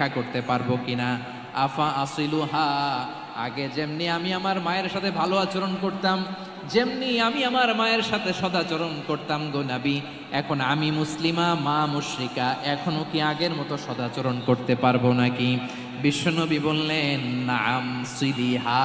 দেখা করতে পারব কিনা? আফা আসিলু হা আগে যেমনি আমি আমার মায়ের সাথে ভালো আচরণ করতাম, যেমনি আমি আমার মায়ের সাথে সদাচরণ করতাম গো নাবি, এখন আমি মুসলিমা, মা মুশ্রিকা এখনও কি আগের মতো সদাচরণ করতে পারব নাকি? বিশ্বনবী বললেন, নাম সিদিহা।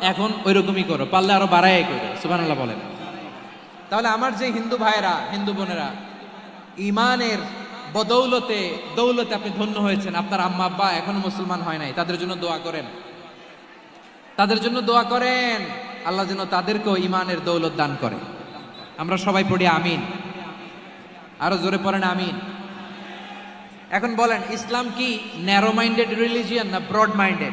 এখন ওই রকমই করো, পারলে আরও বাড়াই করো সুবহানাল্লাহ বলেন। তাহলে আমার যে হিন্দু ভাইয়েরা হিন্দু বোনেরা ইমানের বদৌলতে, দৌলতে আপনি ধন্য হয়েছেন, আপনার আম্মা, আব্বা এখনও মুসলমান হয় নাই, তাদের জন্য দোয়া করেন। তাদের জন্য দোয়া করেন, আল্লাহ যেন তাদেরকেও ইমানের দৌলত দান করে। আমরা সবাই পড়ি আমিন। আরও জোরে পড়েন আমিন। এখন বলেন, ইসলাম কি ন্যারো মাইন্ডেড রিলিজিয়ান না ব্রড মাইন্ডেড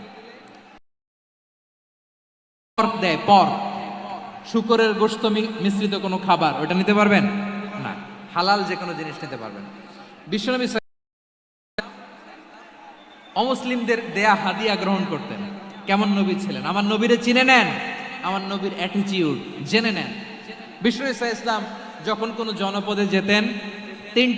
পর্ক দেয়, পর। শুকরের গোস্ত মিশ্রিত কোনো খাবার, ওটা নিতে পারবেন? না। হালাল যে কোনো জিনিস নিতে পারবেন। বিশ্বনবী অমুসলিমদের দেয়া হাদিয়া গ্রহণ করতেন। কেমন নবী ছিলেন? আমার নবীরে চিনে নেন। আমার নবীর অ্যাটিটিউড জেনে নেন। সাল্লাল্লাহু আলাইহি ইসলাম যখন কোনো জনপদে যেতেন তিন